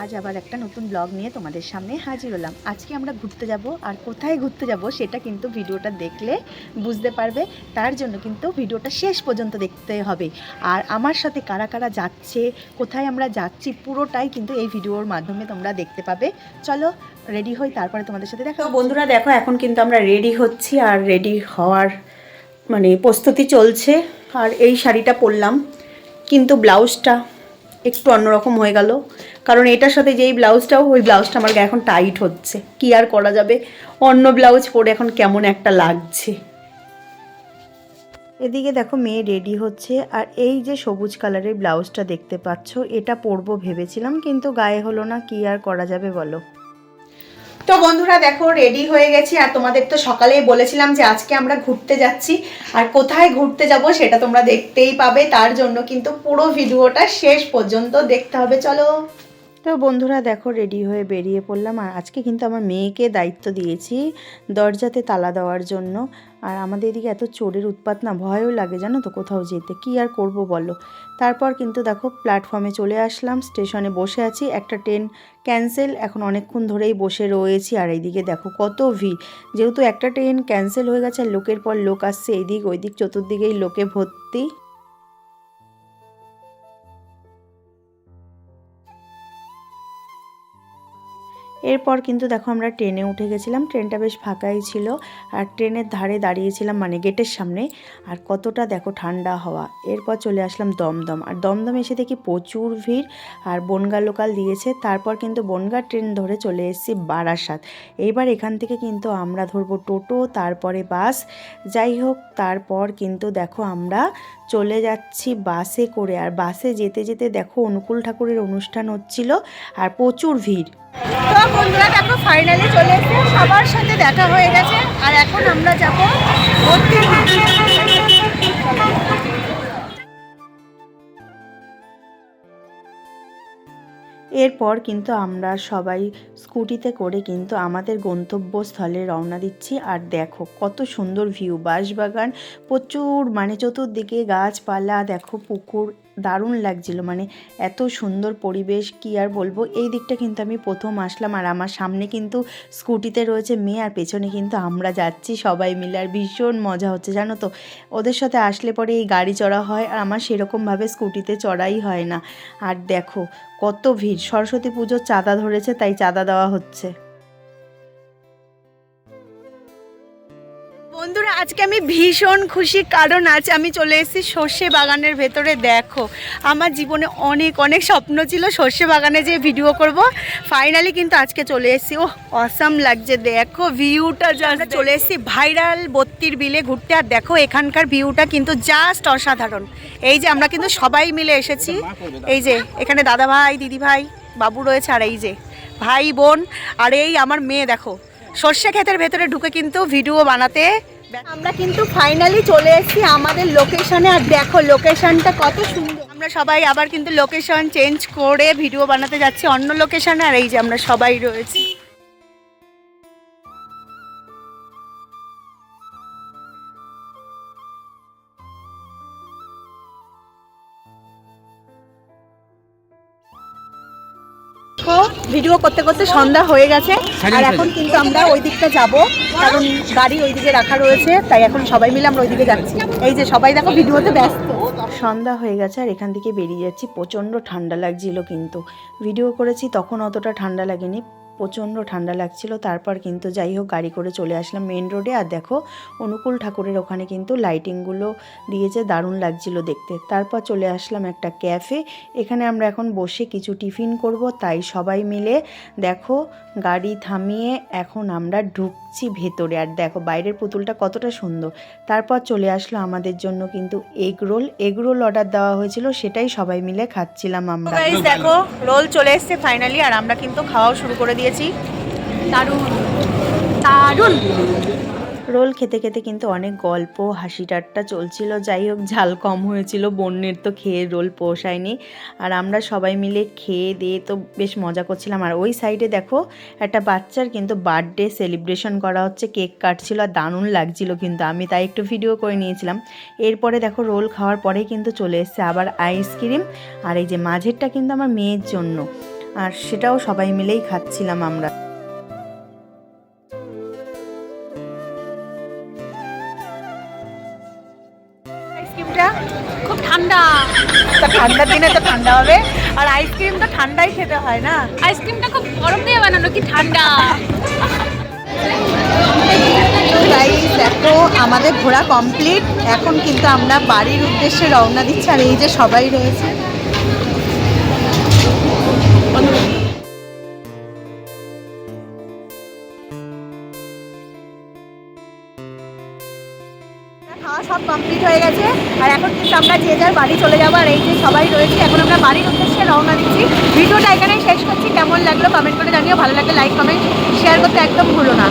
আজ আবার একটা নতুন ব্লগ নিয়ে তোমাদের সামনে হাজির হলাম। আজকে আমরা ঘুরতে যাব আর কোথায় ঘুরতে যাব সেটা কিন্তু ভিডিওটা দেখলে বুঝতে পারবে। তার জন্য কিন্তু ভিডিওটা শেষ পর্যন্ত দেখতে হবে। আর আমার সাথে কারা কারা যাচ্ছে কোথায় আমরা যাচ্ছি পুরোটাই কিন্তু এই ভিডিওর মাধ্যমে তোমরা দেখতে পাবে। চলো রেডি হই তারপরে তোমাদের সাথে দেখা বন্ধুরা দেখো এখন কিন্তু আমরা রেডি হচ্ছি আর রেডি হওয়ার মানে প্রস্তুতি চলছে। আর এই শাড়িটা পরলাম কিন্তু ব্লাউজটা একটু অন্যরকম হয়ে গেল। কারণ এটার সাথে যেই ব্লাউজটাও, ওই ব্লাউজটা আমার এখন টাইট হচ্ছে। কি আর করা যাবে? অন্য ব্লাউজ পরে এখন কেমন একটা লাগছে। এদিকে দেখো মেয়ে রেডি হচ্ছে। আর এই যে সবুজ কালারের ব্লাউজটা দেখতে পাচ্ছ, এটা পরবো ভেবেছিলাম, কিন্তু গায়ে হলো না। কি আর করা যাবে বলো? তো বন্ধুরা দেখো রেডি হয়ে গেছি। আর তোমাদের তো সকালেই বলেছিলাম যে আজকে আমরা ঘুরতে যাচ্ছি। আর কোথায় ঘুরতে যাব সেটা তোমরা দেখতেই পাবে। তার জন্য কিন্তু পুরো ভিডিওটা শেষ পর্যন্ত দেখতে হবে। চলো। তো বন্ধুরা দেখো রেডি হয়ে বেরিয়ে পড়লাম। আর আজকে কিন্তু আমার মেয়েকে দায়িত্ব দিয়েছি দরজাতে তালা দেওয়ার জন্য। আর আমাদের এদিকে এত চোরের উৎপাত না, ভয়ও লাগে জানো তো কোথাও যেতে। কি আর করব বলো? তারপর কিন্তু দেখো প্ল্যাটফর্মে চলে আসলাম স্টেশনে বসে আছি। একটা ট্রেন ক্যান্সেল এখন অনেকক্ষণ ধরেই বসে রয়েছি। আর এইদিকে দেখো কত ভিড়। যেহেতু একটা ট্রেন ক্যান্সেল হয়ে গেছে, আর লোকের পর লোক আসছে এইদিক ওইদিক, চতুর্দিকেই লোকে ভর্তি। এরপর কিন্তু দেখো আমরা ট্রেনে উঠে গেছিলাম। ট্রেনটা বেশ ফাঁকাই ছিল আর ট্রেনের ধারে দাঁড়িয়েছিলাম মানে গেটের সামনে। আর কতটা দেখো ঠান্ডা হওয়া। এরপর চলে আসলাম দমদম। আর দমদম এসে দেখি প্রচুর ভিড় আর বনগা লোকাল দিয়েছে। তারপর কিন্তু বনগা ট্রেন ধরে চলে এসেছি বারাসাত। এইবার এখান থেকে কিন্তু আমরা ধরবো টোটো, তারপরে বাস। যাই হোক, তারপর কিন্তু দেখো আমরা চলে যাচ্ছি বাসে করে। আর বাসে যেতে যেতে দেখো অনুকূল ঠাকুরের অনুষ্ঠান হচ্ছিল আর প্রচুর ভিড়। তো বন্ধুরা, দেখো ফাইনালি চলে এসে সবার সাথে দেখা হয়ে গেছে। আর এখন আমরা যাব এরপর কিন্তু আমরা সবাই স্কুটিতে করে কিন্তু আমাদের গন্তব্যস্থলে রওনা দিচ্ছি। আর দেখো, কত সুন্দর ভিউ, বাঁশবাগান, প্রচুর মানে চতুর্দিকে গাছপালা, দেখো পুকুর দারুণ লাগছিল। মানে এত সুন্দর পরিবেশ, কি আর বলব? এই দিকটা কিন্তু আমি প্রথম আসলাম আর আমার সামনে কিন্তু স্কুটিতে রয়েছে মেয়ে আর পেছনে কিন্তু আমরা যাচ্ছি সবাই মিলে। আর ভীষণ মজা হচ্ছে, জানো তো? ওদের সাথে আসলে পরে এই গাড়ি চড়া হয় আর আমার সেরকমভাবে স্কুটিতে চড়াই হয় না। আর দেখো, কত ভিড়। সরস্বতী পুজোর চাঁদা ধরেছে, তাই চাঁদা দেওয়া হচ্ছে। আজকে আমি ভীষণ খুশি কারণ আজ আমি চলে এসেছি সর্ষে বাগানের ভেতরে। দেখো আমার জীবনে অনেক অনেক স্বপ্ন ছিল সর্ষে বাগানে যে ভিডিও করব। ফাইনালি কিন্তু আজকে চলে এসেছি। ও অসাম লাগছে দেখো ভিউটা জাস্ট চলে এসেছি ভাইরাল বত্তির বিলে ঘুরতে। আর দেখো এখানকার ভিউটা কিন্তু জাস্ট অসাধারণ। এই যে আমরা কিন্তু সবাই মিলে এসেছি। এই যে এখানে দাদা ভাই দিদি ভাই বাবু রয়েছে আর এই যে ভাই বোন আর এই আমার মেয়ে দেখো। সর্ষে ক্ষেতের ভেতরে ঢুকে কিন্তু ভিডিও বানাতে আমরা কিন্তু ফাইনালি চলে এসেছি আমাদের লোকেশনে আর দেখো লোকেশনটা কত সুন্দর। আমরা সবাই আবার কিন্তু লোকেশন চেঞ্জ করে ভিডিও বানাতে যাচ্ছি অন্য লোকেশনে আর এই যে আমরা সবাই রয়েছি। ভিডিও করতে করতে সন্ধ্যা হয়ে গেছে। আর এখন কিন্তু আমরা ওই দিকটা যাব কারণ গাড়ি ওই দিকে রাখা রয়েছে তাই এখন সবাই মিলে আমরা ওই দিকে যাচ্ছি। এই যে সবাই দেখো ভিডিওতে ব্যস্ত। সন্ধ্যা হয়ে গেছে আর এখান থেকে বেরিয়ে যাচ্ছি প্রচণ্ড ঠান্ডা লাগছিল কিন্তু। ভিডিও করেছি তখন অতটা ঠান্ডা লাগেনি। প্রচণ্ড ঠান্ডা লাগছিল। তারপর কিন্তু যাই হোক গাড়ি করে চলে আসলাম মেন রোডে আর দেখো, অনুকূল ঠাকুরের ওখানে কিন্তু লাইটিংগুলো দিয়েছে, দারুণ লাগছিল দেখতে। তারপর চলে আসলাম একটা ক্যাফে এখানে আমরা এখন বসে কিছু টিফিন করব। তাই সবাই মিলে দেখো, গাড়ি থামিয়ে এখন আমরা ঢুকছি ভেতরে। আর দেখো, বাইরের পুতুলটা কতটা সুন্দর। তারপর চলে আসলো আমাদের জন্য কিন্তু egg roll egg roll order দেওয়া হয়েছিল, সেটাই সবাই মিলে খাচ্ছিলাম আমরা। দেখো রোল চলে এসেছে ফাইনালি আর আমরা কিন্তু খাওয়াও শুরু করে দিয়েছি। দারুণ। দারুণ। রোল খেতে খেতে কিন্তু অনেক গল্প, হাসি ঠাট্টা চলছিল। যাই হোক, ঝাল কম হয়েছিল, বন্যের তো খেয়ে রোল পোষায়নি। আর আমরা সবাই মিলে খেয়ে দিয়ে তো বেশ মজা করছিলাম। আর ওই সাইডে দেখো, একটা বাচ্চার কিন্তু বার্থডে সেলিব্রেশন করা হচ্ছে, কেক কাটছিল আর দারুণ লাগছিল কিন্তু। আমি তাই একটু ভিডিও করে নিয়েছিলাম। এরপরে দেখো, রোল খাওয়ার পরেই কিন্তু চলে এসছে আবার আইসক্রিম। আর এই যে মাঝেরটা কিন্তু আমার মেয়ের জন্য। আর সেটাও সবাই মিলেই খাচ্ছিলাম আমরা। খুব ঠান্ডা। তা ঠান্ডার দিনে তো ঠান্ডা হবে। আর আইসক্রিম তো ঠান্ডাই খেতে হয় না। আইসক্রিমটা খুব গরম দিয়ে বানানো কি ঠান্ডা। দেখো আমাদের ঘোরা কমপ্লিট এখন কিন্তু আমরা বাড়ির উদ্দেশ্যে রওনা দিচ্ছি। আর এই যে সবাই রয়েছে কমপ্লিট হয়ে গেছে। আর এখন কিন্তু আমরা যে যার বাড়ি চলে যাব, আর এই যে সবাই রয়েছে, এখন আমরা বাড়ির উদ্দেশ্যে রওনা দিচ্ছি। ভিডিওটা এখানেই শেষ করছি। কেমন লাগল কমেন্ট করে জানিও। ভালো লাগলে লাইক কমেন্ট শেয়ার করতে একদম ভুলো না।